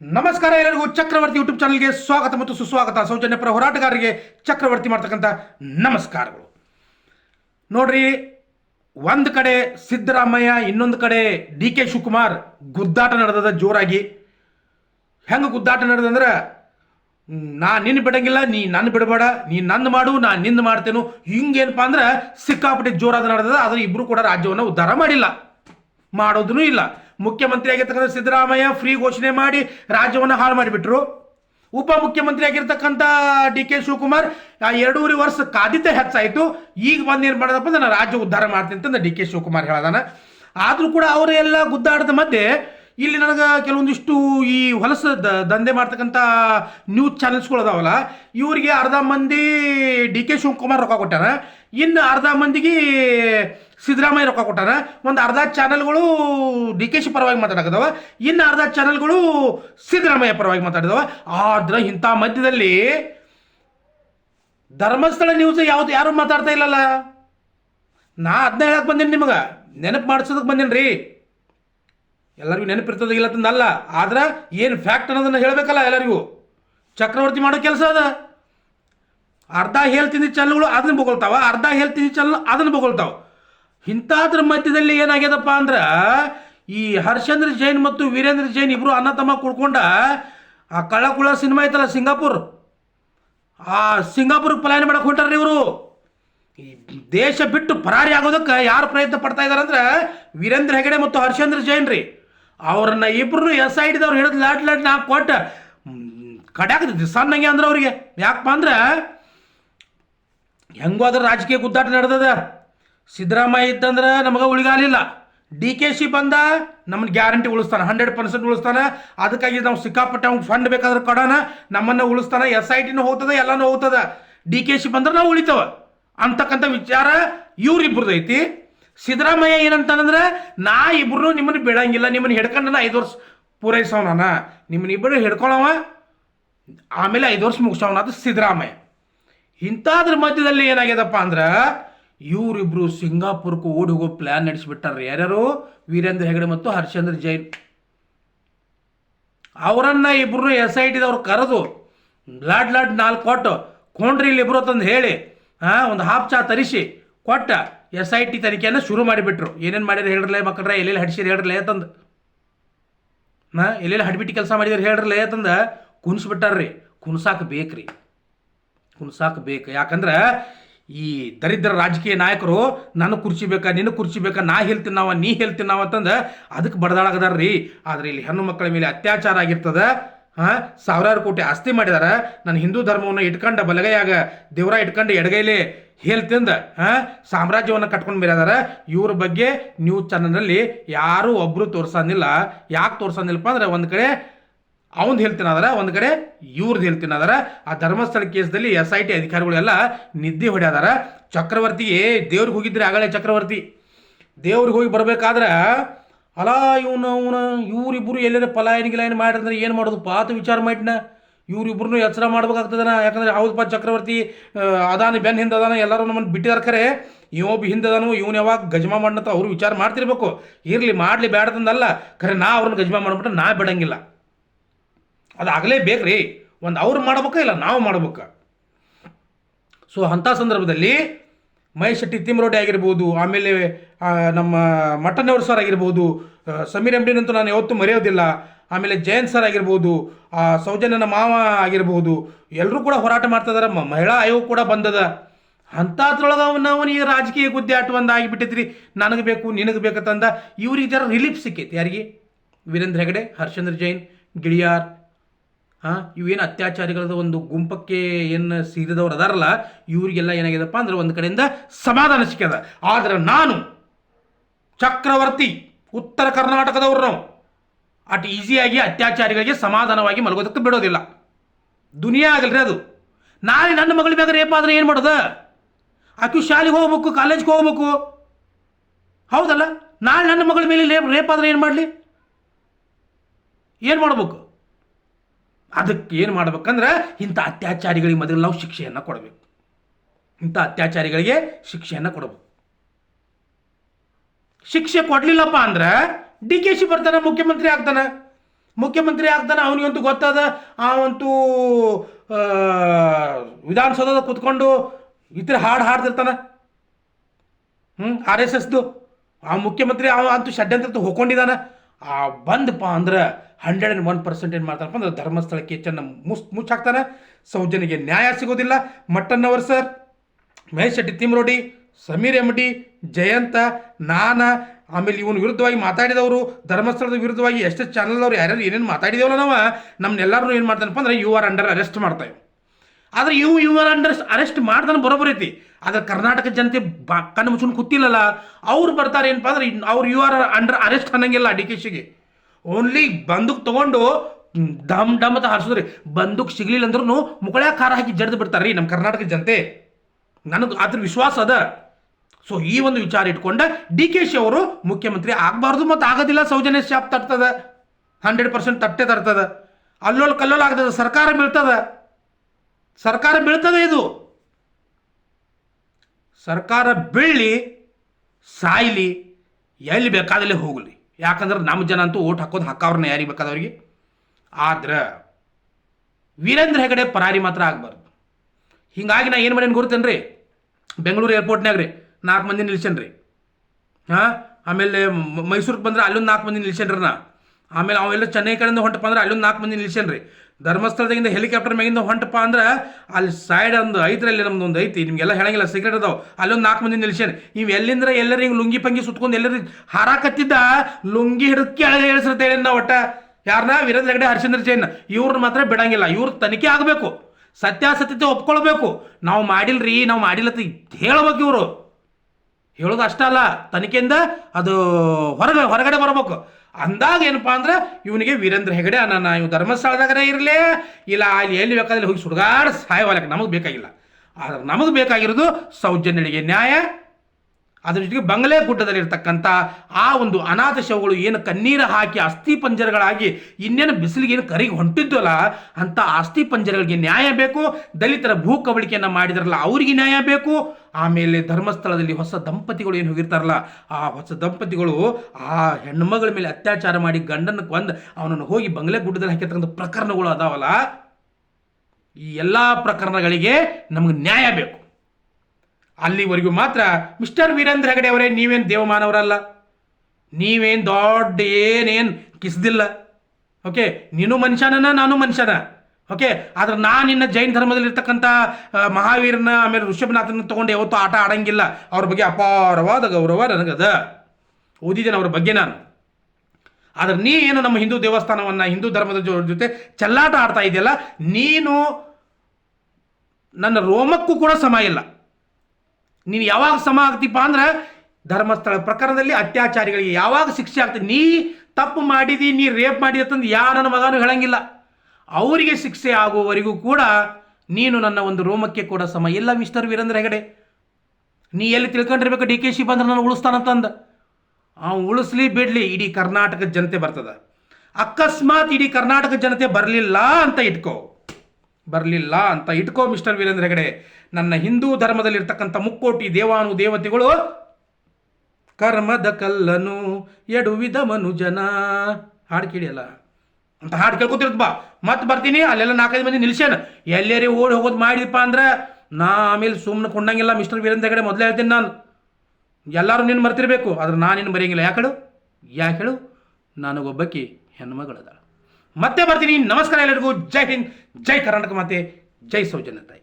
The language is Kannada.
ನಮಸ್ಕಾರ ಎಲ್ಲರಿಗೂ ಚಕ್ರವರ್ತಿ ಯೂಟ್ಯೂಬ್ ಚಾನಲ್ಗೆ ಸ್ವಾಗತ ಮತ್ತು ಸುಸ್ವಾಗತ. ಸೌಜನ್ಯ ಹೋರಾಟಗಾರರಿಗೆ ಚಕ್ರವರ್ತಿ ಮಾಡ್ತಕ್ಕಂಥ ನಮಸ್ಕಾರಗಳು. ನೋಡ್ರಿ, ಒಂದು ಕಡೆ ಸಿದ್ದರಾಮಯ್ಯ, ಇನ್ನೊಂದು ಕಡೆ ಡಿ ಕೆ ಶಿವಕುಮಾರ್ ಗುದ್ದಾಟ ನಡೆದದ ಜೋರಾಗಿ. ಹೆಂಗೆ ಗುದ್ದಾಟ ನಡೆದಂದ್ರೆ ನಾ ನಿನ್ನ ಬಿಡಂಗಿಲ್ಲ, ನೀ ನನ್ನ ಬಿಡಬೇಡ, ನೀ ನನ್ನ ಮಾಡು, ನಾ ನಿಂದು ಮಾಡ್ತೇನು. ಹಿಂಗೇನಪ್ಪ ಅಂದ್ರೆ ಸಿಕ್ಕಾಪಟ್ಟೆ ಜೋರಾದ ನಡೆದದ, ಆದರೆ ಇಬ್ಬರು ಕೂಡ ರಾಜ್ಯವನ್ನು ಉದ್ಧಾರ ಮಾಡಿಲ್ಲ. ಮಾಡೋದೂ ಇಲ್ಲ. ಮುಖ್ಯಮಂತ್ರಿ ಆಗಿರ್ತಕ್ಕಂಥ ಸಿದ್ದರಾಮಯ್ಯ ಫ್ರೀ ಘೋಷಣೆ ಮಾಡಿ ರಾಜ್ಯವನ್ನು ಹಾಳು ಮಾಡಿಬಿಟ್ರು. ಉಪ ಮುಖ್ಯಮಂತ್ರಿ ಆಗಿರ್ತಕ್ಕಂಥ ಡಿ ಕೆ ಶಿವಕುಮಾರ್, ಆ ಎರಡೂವರೆ ವರ್ಷ ಕಾದಿದ್ದೇ ಹೆಚ್ಚಾಯಿತು. ಈಗ ಬಂದು ಏನು ಮಾಡೋದಪ್ಪ ನಾನು ರಾಜ್ಯ ಉದ್ಧಾರ ಮಾಡ್ತೀನಿ ಅಂತ ಡಿ ಕೆ ಶಿವಕುಮಾರ್ ಹೇಳ್ದಾನ. ಆದರೂ ಕೂಡ ಅವರೆಲ್ಲ ಗುದ್ದಾಡದ ಮಧ್ಯೆ ಇಲ್ಲಿ ನನಗೆ ಕೆಲವೊಂದಿಷ್ಟು ಈ ಹೊಲಸ ದಂಧೆ ಮಾಡ್ತಕ್ಕಂಥ ನ್ಯೂಸ್ ಚಾನೆಲ್ಸ್ಗಳು ಅದಾವಲ್ಲ ಇವರಿಗೆ ಅರ್ಧ ಮಂದಿ ಡಿ ಕೆ ಶಿವಕುಮಾರ್ ರೊಕ್ಕ ಕೊಟ್ಟಾರ. ಇನ್ನು ಅರ್ಧ ಮಂದಿಗೆ ಸಿದ್ದರಾಮಯ್ಯ ರೊಕ್ಕ ಕೊಟ್ಟಾರ. ಒಂದು ಅರ್ಧ ಚಾನೆಲ್ಗಳು ಡಿ ಕೆ ಶಿ ಪರವಾಗಿ ಮಾತಾಡಕದವ ಇನ್ನು ಅರ್ಧ ಚಾನೆಲ್ಗಳು ಸಿದ್ದರಾಮಯ್ಯ ಪರವಾಗಿ ಮಾತಾಡಿದವ ಆದ್ರೆ ಇಂಥ ಮಧ್ಯದಲ್ಲಿ ಧರ್ಮಸ್ಥಳ ನ್ಯೂಸ್ ಯಾವ್ದು ಯಾರು ಮಾತಾಡ್ತಾ ಇಲ್ಲಲ್ಲ? ನಾ ಅದನ್ನ ಹೇಳಕ್ ಬಂದೇನಿ ನಿಮಗೆ. ನೆನಪು ಮಾಡಿಸೋದಕ್ಕೆ ಬಂದೀನಿ ರೀ ಎಲ್ಲರಿಗೂ ನೆನಪಿರ್ತದೆ ಇಲ್ಲ ತಂದಲ್ಲ ಆದ್ರೆ ಏನು ಫ್ಯಾಕ್ಟ್ ಅನ್ನೋದನ್ನ ಹೇಳಬೇಕಲ್ಲ ಎಲ್ಲರಿಗೂ. ಚಕ್ರವರ್ತಿ ಮಾಡೋ ಕೆಲಸ ಅದ. ಅರ್ಧ ಹೇಳ್ತೀನಿ ಚಾನಲ್ಗಳು ಅದನ್ನ ಬೊಗಳ್ತಾವ, ಅರ್ಧ ಹೇಳ್ತೀನಿ ಚಾನಲ್ ಅದನ್ನ ಬೊಗಳ್ತಾವ. ಇಂಥದ್ರ ಮಧ್ಯದಲ್ಲಿ ಏನಾಗ್ಯದಪ್ಪ ಅಂದ್ರೆ, ಈ ಹರ್ಷೇಂದ್ರ ಜೈನ್ ಮತ್ತು ವೀರೇಂದ್ರ ಜೈನ್ ಇಬ್ಬರು ಅನ್ನ ತಮ್ಮ ಕುಡ್ಕೊಂಡ ಆ ಕಳ್ಳಕುಳ ಸಿನಿಮಾ ಐತಲ್ಲ ಸಿಂಗಾಪುರ್? ಆ ಸಿಂಗಾಪುರ್ಗೆ ಪಲಾಯನ ಮಾಡಕ್ಕೆ ಹೊಂಟಾರ್ರಿ ಇವರು. ಈ ದೇಶ ಬಿಟ್ಟು ಪರಾರಿ ಆಗೋದಕ್ಕೆ ಯಾರು ಪ್ರಯತ್ನ ಪಡ್ತಾ ಇದಾರೆ ಅಂದ್ರೆ ವೀರೇಂದ್ರ ಹೆಗಡೆ ಮತ್ತು ಹರ್ಷೇಂದ್ರ ಜೈನ್ ರೀ. ಅವ್ರನ್ನ ಇಬ್ಬರು ಎಸ್ ಐ ಡಿದವ್ರು ಹಿಡಿದು ಲಾಟ್ ಲಾಟ್ ನಾ ಕೊಟ್ಟ. ಕಡ್ಯಾಕತೈತಿ ಸಣ್ಣಗೆ ಅಂದ್ರೆ ಅವ್ರಿಗೆ. ಯಾಕಪ್ಪ ಅಂದ್ರೆ ಹೆಂಗೋ ಅದ್ರ ರಾಜಕೀಯ ಗುದ್ದಾಟ ನಡೆದದ. ಸಿದ್ದರಾಮಯ್ಯ ಇತ್ತಂದ್ರೆ ನಮಗೆ ಉಳಿಗಾಲಿಲ್ಲ. ಡಿ ಕೆ ಶಿ ಬಂದ ನಮ್ಮನ್ನ ಗ್ಯಾರಂಟಿ ಉಳಿಸ್ತಾನೆ, ಹಂಡ್ರೆಡ್ ಪರ್ಸೆಂಟ್ ಉಳಿಸ್ತಾನೆ. ಅದಕ್ಕಾಗಿ ನಾವು ಸಿಕ್ಕಾಪಟ್ಟೆ ಅವ್ನು ಫಂಡ್ ಬೇಕಾದ್ರೆ ಕೊಡೋಣ. ನಮ್ಮನ್ನು ಉಳಿಸ್ತಾನೆ, ಎಸ್ ಐ ಟಿನೂ ಹೋಗ್ತದೆ, ಎಲ್ಲನೂ ಹೋಗ್ತದೆ. ಡಿ ಕೆ ಶಿ ಬಂದ್ರೆ ನಾವು ಉಳಿತವ. ಅಂತಕ್ಕಂಥ ವಿಚಾರ ಇವ್ರಿಬ್ರದ್ದು ಐತಿ ಸಿದ್ದರಾಮಯ್ಯ ಏನಂತಾನಂದ್ರೆ, ನಾ ಇಬ್ರು ನಿಮ್ಮನ್ನು ಬಿಡಂಗಿಲ್ಲ, ನಿಮ್ಮನ್ನು ಹಿಡ್ಕೊಂಡು ಐದು ವರ್ಷ ಪೂರೈಸೋಣ ನಿಮ್ಮನ್ನ ಇಬ್ಬರು ಹಿಡ್ಕೊಳವ, ಆಮೇಲೆ ಐದು ವರ್ಷ ಮುಗಿಸೋಣ ಅದು ಸಿದ್ದರಾಮಯ್ಯ. ಇಂಥದ್ರ ಮಧ್ಯದಲ್ಲಿ ಏನಾಗ್ಯದಪ್ಪ ಅಂದ್ರೆ, ಇವರಿಬ್ರು ಸಿಂಗಾಪುರಕ್ಕೂ ಓಡಿ ಹೋಗೋ ಪ್ಲ್ಯಾನ್ ನಡೆಸಿಬಿಟ್ಟಾರೆ ಯಾರ್ಯಾರು? ವೀರೇಂದ್ರ ಹೆಗಡೆ ಮತ್ತು ಹರ್ಷೇಂದ್ರ ಜೈನ್. ಅವರನ್ನ ಇಬ್ಬರು ಎಸ್ ಐ ಟಿದವ್ರು ಕರೆದು, ಲಾಡ್ ಲಾಡ್ ನಾಲ್ಕು ಕೊಟ್ಟು, ಕೊಂಡ್ರಿ ಇಲ್ಲಿ ಇಬ್ರು ತಂದು ಹೇಳಿ ಒಂದು ಹಾಫ್ ಚಾ ತರಿಸಿ, ಕೊಟ್ಟ. ಎಸ್ ಐ ಟಿ ತನಿಖೆಯನ್ನು ಶುರು ಮಾಡಿಬಿಟ್ರು. ಏನೇನು ಮಾಡಿದ್ರೆ ಹೇಳ್ರಲ್ಲ ಮಕ್ಕಳ್ರೆ, ಎಲ್ಲೆಲ್ಲಿ ಹಡ್ಸಿರಿ ಹೇಳ್ರಲ್ಲ ತಂದು. ನಾ, ಎಲ್ಲೆಲ್ಲಿ ಹಡ್ಬಿಟ್ಟು ಕೆಲಸ ಮಾಡಿದ್ರೆ ಹೇಳ್ರಲ್ಲ ತಂದ ಕುಣಿಸ್ಬಿಟ್ಟಾರ್ರಿ. ಕುಣ್ಸಾಕ ಬೇಕ್ರಿ. ಕುಣ್ಸಾಕ ಬೇಕು. ಯಾಕಂದ್ರೆ ಈ ದರಿದ್ರ ರಾಜಕೀಯ ನಾಯಕರು ನನ್ನ ಕುರ್ಚಿ ಬೇಕಾ ನಿನ್ನ ಕುರ್ಚಿ ಬೇಕಾ ನಾ ಹೇಳ್ತೀನಿ ನಾವ, ನೀ ಹೇಳ್ತೀನಿ ನಾವ ಅಂತಂದು ಅದಕ್ಕೆ ಬಡದಾಳಗದಾರ್ರಿ. ಆದ್ರೆ ಇಲ್ಲಿ ಹೆಣ್ಣು ಮಕ್ಕಳ ಮೇಲೆ ಅತ್ಯಾಚಾರ ಆಗಿರ್ತದ. ಹಾ? ಸಾವಿರಾರು ಕೋಟಿ ಆಸ್ತಿ ಮಾಡಿದಾರ. ನನ್ನ ಹಿಂದೂ ಧರ್ಮವನ್ನು ಇಟ್ಕೊಂಡ ಬಲಗೈಯಾಗ, ದೇವರ ಇಟ್ಕೊಂಡು ಎಡಗೈಲಿ ಹೇಳ್ತಿಂದ, ಹಾ? ಸಾಮ್ರಾಜ್ಯವನ್ನು ಕಟ್ಕೊಂಡು ಬೇರೆದಾರ ಇವ್ರ ಬಗ್ಗೆ ನ್ಯೂಸ್ ಚಾನಲ್ನಲ್ಲಿ ಯಾರೂ ಒಬ್ಬರು ತೋರ್ಸಂದಿಲ್ಲ. ಯಾಕೆ ತೋರ್ಸಂದಿಲ್ಲಪ್ಪ ಅಂದ್ರೆ ಒಂದು ಕಡೆ ಅವನ್ ಹೇಳ್ತೀನಿ ಅದರ ಒಂದು ಕಡೆ ಇವ್ರದ್ದು ಹೇಳ್ತೀನಿ ಅದರ ಆ ಧರ್ಮಸ್ಥಳ ಕೇಸ್ದಲ್ಲಿ ಎಸ್ ಐ ಟಿ ಅಧಿಕಾರಿಗಳೆಲ್ಲ ನಿದ್ದೆ ಹೊಡ್ಯಾದಾರ. ಚಕ್ರವರ್ತಿಗೆ ದೇವ್ರಿಗೆ ಹೋಗಿದ್ರೆ ಆಗಲೇ ಚಕ್ರವರ್ತಿ. ದೇವ್ರಿಗೆ ಹೋಗಿ ಬರ್ಬೇಕಾದ್ರೆ ಅಲ್ಲ ಇವನು, ಅವನು ಇವರಿಬ್ಬರು ಎಲ್ಲರ ಪಲಾಯನ ಗಿಲಾಯನ ಮಾಡಿದ್ರೆ ಏನು ಮಾಡೋದು? ಪಾತ ವಿಚಾರ ಮಾಡಿನ ಇವರಿಬ್ರು ಎಚ್ಚರ ಮಾಡ್ಬೇಕಾಗ್ತದನ? ಯಾಕಂದ್ರೆ ಹೌದಪ್ಪ ಚಕ್ರವರ್ತಿ ಅದಾನ, ಬೆನ್ ಹಿಂದೆ ಅದಾನ, ಎಲ್ಲರೂ ನಮ್ಮನ್ನು ಬಿಟ್ಟಿದಾರೆ ಖರೆ ಇವ ಬಿ ಹಿಂದದಾನು ಇವನು ಯಾವಾಗ ಗಜಮಾ ಮಾಡಂತ ಅವ್ರು ವಿಚಾರ ಮಾಡ್ತಿರ್ಬೇಕು. ಇರಲಿ, ಮಾಡಲಿ ಬೇಡದಂದಲ್ಲ ಖರೆ ನಾ ಅವ್ರನ್ನ ಗಜಮ ಮಾಡ್ಬಿಟ್ರೆ ನಾ ಬಿಡಂಗಿಲ್ಲ. ಅದು ಆಗಲೇ ಬೇಕ್ರಿ. ಒಂದು ಅವ್ರು ಮಾಡ್ಬೇಕಾ, ಇಲ್ಲ ನಾವು ಮಾಡ್ಬೇಕಾ? ಸೊ, ಅಂಥ ಸಂದರ್ಭದಲ್ಲಿ ಮಹೇಶ್ ಶೆಟ್ಟಿ ತಿಮ್ಮರೋಡಿ ಆಗಿರ್ಬೋದು ಆಮೇಲೆ ನಮ್ಮ ಮಟ್ಟನವ್ರ ಸರ್ ಆಗಿರ್ಬೋದು ಸಮೀರ್ ಎಂಡಿನಂತೂ ನಾನು ಯಾವತ್ತೂ ಮರೆಯೋದಿಲ್ಲ. ಆಮೇಲೆ ಜಯಂತ್ ಸರ್ ಆಗಿರ್ಬೋದು ಆ, ಸೌಜನ್ಯನ ಮಾವ ಆಗಿರ್ಬೋದು ಎಲ್ಲರೂ ಕೂಡ ಹೋರಾಟ ಮಾಡ್ತಾ ಮಹಿಳಾ ಆಯೋಗ ಕೂಡ ಬಂದದ. ಅಂಥದ್ರೊಳಗೆ ಅವನು ಅವನು ಈ ರಾಜಕೀಯ ಆಟ ಒಂದು ಆಗಿಬಿಟ್ಟಿದ್ರಿ. ನನಗೆ ಬೇಕು ನಿನಗೆ ಬೇಕಂತಂದ ಇವ್ರಿಗೆ ಜರ ರಿಲೀಫ್ ಸಿಕ್ಕೈತಿ ಯಾರಿಗೆ? ವೀರೇಂದ್ರ ಹೆಗಡೆ ಹರ್ಷೇಂದ್ರ ಜೈನ್ ಗಿಳಿಯಾರ್ ಹಾಂ ಇವೇನು ಅತ್ಯಾಚಾರಿಗಳದ ಒಂದು ಗುಂಪಕ್ಕೆ ಏನು ಸೀರಿದವ್ರು ಅದಾರಲ್ಲ, ಇವರಿಗೆಲ್ಲ ಏನಾಗ್ಯದಪ್ಪ ಅಂದ್ರೆ ಒಂದು ಕಡೆಯಿಂದ ಸಮಾಧಾನ ಸಿಕ್ಕದ ಆದ್ರೆ ನಾನು ಚಕ್ರವರ್ತಿ, ಉತ್ತರ ಕರ್ನಾಟಕದವ್ರು ನಾವು. ಅಟ್ ಈಸಿಯಾಗಿ ಅತ್ಯಾಚಾರಿಗಳಿಗೆ ಸಮಾಧಾನವಾಗಿ ಮಲಗೋದಕ್ಕೆ ಬಿಡೋದಿಲ್ಲ. ದುನಿಯಾ ಆಗಲ್ರಿ ಅದು. ನಾಳೆ ನನ್ನ ಮಗಳ ಮ್ಯಾಗ ರೇಪ್ ಆದ್ರೆ ಏನು ಮಾಡೋದ? ಆಕೆ ಶಾಲೆಗೆ ಹೋಗ್ಬೇಕು, ಕಾಲೇಜ್ಗೆ ಹೋಗ್ಬೇಕು. ಹೌದಲ್ಲ? ನಾಳೆ ನನ್ನ ಮಗಳ ಮೇಲೆ ರೇಪ್ ರೇಪ್ ಆದ್ರೆ ಏನು ಮಾಡಲಿ? ಏನು ಮಾಡ್ಬೇಕು? ಅದಕ್ಕೆ ಏನು ಮಾಡ್ಬೇಕಂದ್ರೆ ಇಂಥ ಅತ್ಯಾಚಾರಿಗಳಿಗೆ ಮೊದಲು ನಾವು ಶಿಕ್ಷೆಯನ್ನು ಕೊಡಬೇಕು. ಇಂಥ ಅತ್ಯಾಚಾರಿಗಳಿಗೆ ಶಿಕ್ಷೆಯನ್ನು ಕೊಡಬೇಕು. ಶಿಕ್ಷೆ ಕೊಡಲಿಲ್ಲಪ್ಪ ಅಂದ್ರೆ ಡಿ ಕೆ ಶಿ ಬರ್ತಾನೆ, ಮುಖ್ಯಮಂತ್ರಿ ಆಗ್ತಾನೆ. ಮುಖ್ಯಮಂತ್ರಿ ಆಗ್ತಾನೆ, ಅವನಿಗಂತೂ ಗೊತ್ತದ ಅವಂತೂ ವಿಧಾನಸೌಧದ ಕೂತ್ಕೊಂಡು ಇತರ ಹಾಡು ಹಾಡ್ತಿರ್ತಾನೆ. ಹ್ಞೂ ಆರ್ ಎಸ್ ಎಸ್ದು ಆ ಮುಖ್ಯಮಂತ್ರಿ ಅವ ಅಂತೂ ಷಡ್ಯಂತ್ರ ಹೋಗ್ಕೊಂಡಿದ್ದಾನೆ. ಆ ಬಂದಪ್ಪ ಅಂದ್ರೆ ಹಂಡ್ರೆಡ್ ಆ್ಯಂಡ್ ಒನ್ ಪರ್ಸೆಂಟ್ ಏನು ಮಾಡ್ತಾರಪ್ಪ ಅಂದ್ರೆ ಧರ್ಮಸ್ಥಳಕ್ಕೆ ಚೆನ್ನ ಮುಸ್ ಮುಚ್ಚಾಕ್ತಾನೆ. ಸೌಜನಿಗೆ ನ್ಯಾಯ ಸಿಗೋದಿಲ್ಲ. Mattannavar sir Mahesh Shetty Timarodi, Sameer M D, Jayanta, ನಾನ, ಆಮೇಲೆ ಇವನು ವಿರುದ್ಧವಾಗಿ ಮಾತಾಡಿದವರು, ಧರ್ಮಸ್ಥಳದ ವಿರುದ್ಧವಾಗಿ ಎಷ್ಟು ಚಾನಲ್ ಅವ್ರು ಯಾರ್ಯಾರು ಏನೇನು ಮಾತಾಡಿದೇವಲ್ಲ ನಾವು ನಮ್ಮನ್ನೆಲ್ಲರೂ ಏನು ಮಾಡ್ತಾನಪ್ಪ ಅಂದ್ರೆ ಯು ಆರ್ ಅಂಡರ್ ಅರೆಸ್ಟ್ ಮಾಡ್ತೇವೆ ಆದ್ರೆ ಇವು ಯು ಆರ್ ಅಂಡರ್ ಅರೆಸ್ಟ್ ಮಾಡ್ತಾನೆ ಬರೋಬ್ಬರ ಐತಿ. ಆದರೆ ಕರ್ನಾಟಕ ಜನತೆ ಬಾ ಕಣ್ಣು ಮುಚ್ಕೊಂಡು ಕೂತಿಲ್ಲಲ್ಲ, ಅವ್ರು ಬರ್ತಾರೆ ಏನಪ್ಪ ಅಂದ್ರೆ ಅವ್ರು ಯು ಆರ್ ಅಂಡರ್ ಅರೆಸ್ಟ್ ಅನ್ನಂಗಿಲ್ಲ ಡಿ ಕೆ ಶಿಗೆ. ಓನ್ಲಿ ಬಂದೂಕ್ ತಗೊಂಡು ಡಮ್ ಡಮ್ ಅಂತ ಹಾರಿಸಿದ್ರಿ. ಬಂದೂಕ್ ಸಿಗ್ಲಿಲ್ಲ ಅಂದ್ರೂ ಮುಕಳ್ಯಾಗ ಖಾರ ಹಾಕಿ ಜಡ್ದು ಬಿಡ್ತಾರ್ರಿ ನಮ್ಮ ಕರ್ನಾಟಕ ಜನತೆ. ನನಗೆ ಅದ್ರ ವಿಶ್ವಾಸ ಅದ. ಸೊ ಈ ಒಂದು ವಿಚಾರ ಇಟ್ಕೊಂಡ ಡಿ ಕೆ ಶಿ ಅವರು ಮುಖ್ಯಮಂತ್ರಿ ಆಗಬಾರ್ದು ಮತ್ತು ಆಗೋದಿಲ್ಲ, ಸೌಜನ್ಯ ಶಾಪ್ ತಟ್ತದ. ಹಂಡ್ರೆಡ್ ಪರ್ಸೆಂಟ್ ತಟ್ಟೆ ತರ್ತದ. ಅಲ್ಲೋಲ್ ಕಲ್ಲೋಲ್ ಆಗ್ತದ, ಸರ್ಕಾರ ಬೀಳ್ತದ. ಸರ್ಕಾರ ಬೀಳ್ತದೆ ಇದು. ಸರ್ಕಾರ ಬೀಳಿ ಸಾಯ್ಲಿ, ಎಲ್ಲಿ ಬೇಕಾದಲ್ಲಿ ಹೋಗಲಿ. ಯಾಕಂದ್ರೆ ನಮ್ಮ ಜನ ಅಂತೂ ಓಟ್ ಹಾಕೋದು ಹಾಕವ್ರನ್ನ ಯಾರಿಗೆ ಬೇಕಾದವ್ರಿಗೆ ಆದ್ರೆ ವೀರೇಂದ್ರ ಹೆಗಡೆ ಪರಾರಿ ಮಾತ್ರ ಆಗಬಾರ್ದು. ಹಿಂಗಾಗಿ ನಾ ಏನು ಮಾಡೇನು ಗುರುತೇನ್ರಿ ಬೆಂಗಳೂರು ಏರ್ಪೋರ್ಟ್ನಾಗ ರೀ ನಾಲ್ಕು ಮಂದಿ ನಿಲ್ಸೇನ್ರಿ ಹಾಂ? ಆಮೇಲೆ ಮೈಸೂರಿಗೆ ಬಂದ್ರೆ ಅಲ್ಲೊಂದು ನಾಲ್ಕು ಮಂದಿ ನಿಲ್ಸೇನ್ರಿ ನಾ. ಆಮೇಲೆ ಅವೆಲ್ಲ ಚೆನ್ನೈ ಕಡೆಯಿಂದ ಹೊಂಟಪ್ಪ ಅಂದ್ರೆ ಅಲ್ಲೊಂದು ನಾಲ್ಕು ಮಂದಿ ನಿಲ್ಸೇನ್ರಿ ಧರ್ಮಸ್ಥಳದಾಗಿಂದ ಹೆಲಿಕಾಪ್ಟರ್ ಮ್ಯಾಗಿಂದ ಹೊಂಟಪ್ಪ ಅಂದ್ರೆ ಅಲ್ಲಿ ಸೈಡ್ ಒಂದು ಐತ್ರಲ್ಲಿ ನಮ್ದು ಒಂದು ಐತಿ, ನಿಮಗೆಲ್ಲ ಹೇಳಂಗಿಲ್ಲ ಸೀಕ್ರೆಟ್ ಅದಾವ. ಅಲ್ಲೊಂದು ನಾಲ್ಕು ಮಂದಿ ನಿಲ್ಸೇನೆ ಇವು ಎಲ್ಲಿಂದ್ರ ಎಲ್ಲರೂ ಹಿಂಗೆ ಲುಂಗಿ ಪಂಗಿ ಸುತ್ಕೊಂಡು ಎಲ್ಲರೂ ಹಾರಾಕತ್ತಿದ್ದ ಲುಂಗಿ ಹಿಡಿದು ಅಳಗೆ ಇಳಿಸಿರ್ತೇವೆ ನಾವು ಒಟ್ಟ. ಯಾರನ್ನ ವಿರೋಧ ಹೆಗಡೆ ಹರಿಶ್ಚಂದ್ರ ಜೈನ್. ಇವ್ರನ್ನ ಮಾತ್ರ ಬಿಡಂಗಿಲ್ಲ. ಇವ್ರ ತನಿಖೆ ಆಗಬೇಕು. ಸತ್ಯಾಸತ್ಯತೆ ಒಪ್ಕೊಳ್ಬೇಕು. ನಾವು ಮಾಡಿಲ್ರಿ, ನಾವು ಮಾಡಿಲ್ಲ ಅಂತ ಹೇಳ್ಬೇಕು ಇವರು. ಹೇಳೋದು ಅಷ್ಟೇ ಅಲ್ಲ, ತನಿಖೆಯಿಂದ ಅದು ಹೊರಗೆ, ಹೊರಗಡೆ ಬರಬೇಕು. ಅಂದಾಗ ಏನಪ್ಪಾ ಅಂದ್ರೆ, ಇವನಿಗೆ ವೀರೇಂದ್ರ ಹೆಗಡೆ ಅನ್ನ ಇವ್ ಧರ್ಮಸ್ಥಳದಾಗನೇ ಇರಲಿ, ಇಲ್ಲ ಅಲ್ಲಿ ಎಲ್ಲಿ ಬೇಕಾದಲ್ಲಿ ಹೋಗಿ ಸುಡುಗಾಡ ಸಾಯವಾಲಕ್ಕೆ ನಮಗೆ ಬೇಕಾಗಿಲ್ಲ. ಆದ್ರೆ ನಮಗೆ ಬೇಕಾಗಿರೋದು ಸೌಜನ್ಯಳಿಗೆ ನ್ಯಾಯ ಅದ್ರ ಜೊತೆಗೆ ಬಂಗಲೆ ಗುಡ್ಡದಲ್ಲಿರ್ತಕ್ಕಂಥ ಆ ಒಂದು ಅನಾಥ ಶವಗಳು ಏನು ಕಣ್ಣೀರು ಹಾಕಿ ಅಸ್ಥಿ ಪಂಜರಗಳಾಗಿ ಇನ್ನೇನು ಬಿಸಿಲಿಗೆ ಏನು ಕರಿಗೆ ಹೊಂಟಿದ್ದಲ್ಲ ಅಂತ ಅಸ್ಥಿ ಪಂಜರಗಳಿಗೆ ನ್ಯಾಯ ಬೇಕು, ದಲಿತರ ಭೂ ಕಬಳಿಕೆಯನ್ನು ಮಾಡಿದ್ರಲ್ಲ ಅವರಿಗೆ ನ್ಯಾಯ ಬೇಕು. ಆಮೇಲೆ ಧರ್ಮಸ್ಥಳದಲ್ಲಿ ಹೊಸ ದಂಪತಿಗಳು ಏನು ಹೋಗಿರ್ತಾರಲ್ಲ, ಆ ಹೊಸ ದಂಪತಿಗಳು ಆ ಹೆಣ್ಮಗಳ ಮೇಲೆ ಅತ್ಯಾಚಾರ ಮಾಡಿ ಗಂಡನ ಕೊಂದು ಅವನನ್ನು ಹೋಗಿ ಬಂಗಲೆ ಗುಡ್ಡದಲ್ಲಿ ಹಾಕಿರ್ತಕ್ಕಂಥ ಪ್ರಕರಣಗಳು ಅದಾವಲ್ಲ, ಈ ಎಲ್ಲ ಪ್ರಕರಣಗಳಿಗೆ ನಮಗೆ ನ್ಯಾಯ ಬೇಕು. ಅಲ್ಲಿವರೆಗೂ ಮಾತ್ರ ಮಿಸ್ಟರ್ ವೀರೇಂದ್ರ ಹೆಗಡೆ ಅವರೇ, ನೀವೇನು ದೇವಮಾನವರಲ್ಲ? ನೀವೇನು ದೊಡ್ಡ ಏನೇನು ಕಿಸ್ದಿಲ್ಲ? ಓಕೆ, ನೀನು ಮನುಷ್ಯನನ, ನಾನು ಮನುಷ್ಯನ. ಓಕೆ, ಆದ್ರೆ ನಾನು ಇನ್ನು ಜೈನ ಧರ್ಮದಲ್ಲಿರ್ತಕ್ಕಂಥ ಮಹಾವೀರನ, ಆಮೇಲೆ ಋಷಭನಾಥನ ತಗೊಂಡು ಯಾವತ್ತೂ ಆಟ ಆಡಂಗಿಲ್ಲ. ಅವ್ರ ಬಗ್ಗೆ ಅಪಾರವಾದ ಗೌರವ ನನಗದ. ಓದಿದ್ದೇನೆ ಅವ್ರ ಬಗ್ಗೆ ನಾನು. ಆದ್ರೆ ನೀ ಏನು ನಮ್ಮ ಹಿಂದೂ ದೇವಸ್ಥಾನವನ್ನು, ಹಿಂದೂ ಧರ್ಮದ ಜೊತೆ ಚೆಲ್ಲಾಟ ಆಡ್ತಾ ಇದೆಯಲ್ಲ, ನೀನು ನನ್ನ ರೋಮಕ್ಕೂ ಕೂಡ ಸಮ ಇಲ್ಲ. ನೀನು ಯಾವಾಗ ಸಮ ಆಗ್ತೀಪ ಅಂದ್ರೆ ಧರ್ಮಸ್ಥಳ ಪ್ರಕರಣದಲ್ಲಿ ಅತ್ಯಾಚಾರಿಗಳಿಗೆ ಯಾವಾಗ ಶಿಕ್ಷೆ ಆಗ್ತದೆ? ನೀ ತಪ್ಪು ಮಾಡಿದಿ, ನೀ ರೇಪ್ ಮಾಡಿದಿ ಅಂತಂದು ಯಾ ನನ್ನ ಮಗನೂ ಹೇಳಂಗಿಲ್ಲ. ಅವರಿಗೆ ಶಿಕ್ಷೆ ಆಗುವವರೆಗೂ ಕೂಡ ನೀನು ನನ್ನ ಒಂದು ರೋಮಕ್ಕೆ ಕೂಡ ಸಮ. ಇಲ್ಲ ಮಿಸ್ಟರ್ ವೀರೇಂದ್ರ ಹೆಗಡೆ, ನೀ ಎಲ್ಲಿ ತಿಳ್ಕೊಂಡಿರ್ಬೇಕು? ಡಿ ಕೆ ಶಿ ಬಂದ್ರೆ ನಾನು ಉಳಿಸ್ತಾನಂತಂದ. ಅವ್ನು ಉಳಿಸ್ಲಿ ಬಿಡ್ಲಿ, ಇಡೀ ಕರ್ನಾಟಕದ ಜನತೆ ಬರ್ತದ. ಅಕಸ್ಮಾತ್ ಇಡೀ ಕರ್ನಾಟಕ ಜನತೆ ಬರಲಿಲ್ಲ ಅಂತ ಇಟ್ಕೋ. ಬರಲಿಲ್ಲ ಅಂತ ಇಟ್ಕೋ ಮಿಸ್ಟರ್ ವೀರೇಂದ್ರ ಹೆಗಡೆ. ನನ್ನ ಹಿಂದೂ ಧರ್ಮದಲ್ಲಿರ್ತಕ್ಕಂಥ ಮುಕ್ಕೋಟಿ ದೇವಾನು ದೇವತೆಗಳು ಕರ್ಮದ ಕಲ್ಲನು ಎಡುವಿದ ಮನುಜನ. ಹಾಡು ಕೇಳಿಯಲ್ಲ ಅಂತ ಹಾಡು ಕೇಳ್ಕೊತಿರ್ತ ಬಾ. ಮತ್ತೆ ಬರ್ತೀನಿ, ಅಲ್ಲೆಲ್ಲ ನಾಲ್ಕೈದು ಮಂದಿ ನಿಲ್ಸ್ಯಾನ. ಎಲ್ಲೇರಿ ಓಡಿ ಹೋಗೋದು ಮಾಡಿದಪ್ಪ ಅಂದ್ರೆ ನಾ ಆಮೇಲೆ ಸುಮ್ಮನೆ ಕೊಂಡಂಗಿಲ್ಲ ಮಿಸ್ಟರ್ ವೀರೇಂದ್ರ ಹೆಗಡೆ, ಮೊದಲೇ ಹೇಳ್ತೀನಿ ನಾನು. ಎಲ್ಲರೂ ನಿನ್ನ ಮರ್ತಿರ್ಬೇಕು, ಆದ್ರೆ ನಾನು ನಿನ್ನ ಬರೆಯಂಗಿಲ್ಲ ಹೇಳು? ಯಾಕೆ ಹೇಳು? ನನಗೊಬ್ಬಕಿ ಹೆಣ್ಮಗಳದ ಮತ್ತೆ ಬರ್ತೀನಿ. ನಮಸ್ಕಾರ ಎಲ್ಲರಿಗೂ. ಜೈ ಹಿಂದ್. ಜೈ ಕರ್ನಾಟಕ ಮತ್ತೆ ಜೈ ಸೌಜನ್ಯ ತಾಯಿ